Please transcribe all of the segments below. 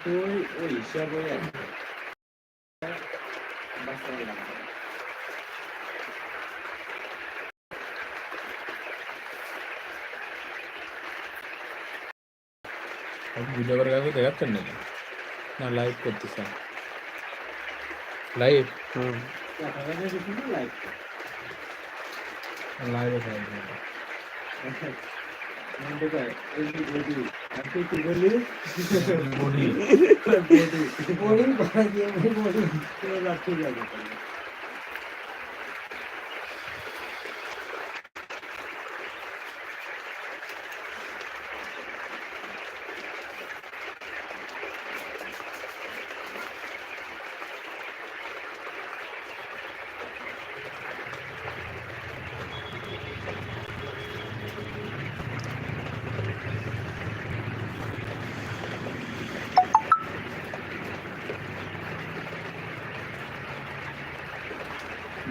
ওই ওই হিসাব ওই আর কি। বাচ্চা মেয়ে লাগবে। ভিডিও করে কাউকে দেখাচ্ছেন নাকি না লাইভ করতেছেন লাইভ কথা কথা দেখি না লাইভ লাইভে মনে এই যে বডি আর তুই কি বললি বডি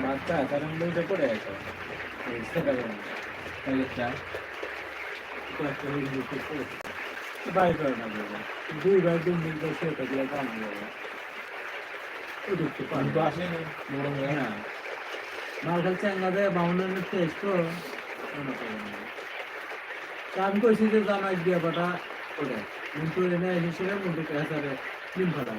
বডি বডি করা দিয়ে বডি পুরো লাঠি লাগে বাচ্চা কারণ বইটা পড়ে আছে। সেটা করে তাহলে চা বাই করে না বলব দুই তো সেটা দিয়ে কাম হবে মালখাল চাঙ্গা দেয় বাউন্ডারের টেস্ট তো আমি কইছি যে জামাই দিয়ে বাটা করে মুন্টু এনে হিসেবে মুন্টু ক্যাসারে ডিম ফাটা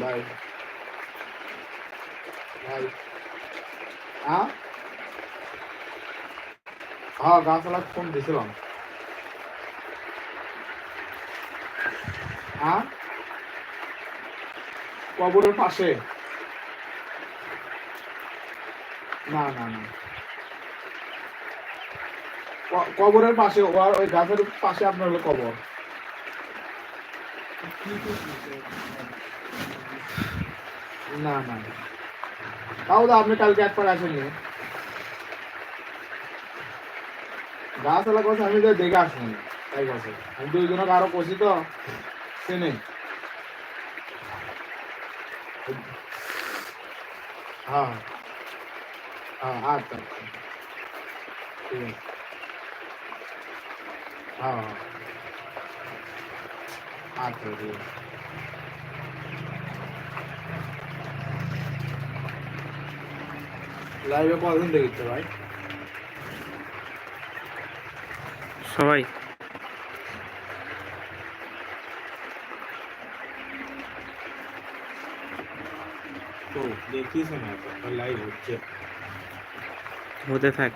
ভাই ভাই হ্যাঁ হ্যাঁ পাশে না না না কবরের পাশে ওই গাছের পাশে আপনার হলো কবর না না না। তাও তো আপনি কালকে একবার আসেননি গাছ এলাকা কথা আমি তো দেখে আসিনি তাই বছর আমি দুইজনকে আরো কষি তো চেনে হ্যাঁ হ্যাঁ আচ্ছা আচ্ছা ঠিক আছে হ্যাঁ হ্যাঁ ঠিক লাইভে কজন দেখেছে ভাই? সবাই। তো দেখিয়েছে না লাইভ হচ্ছে। হতে থাক।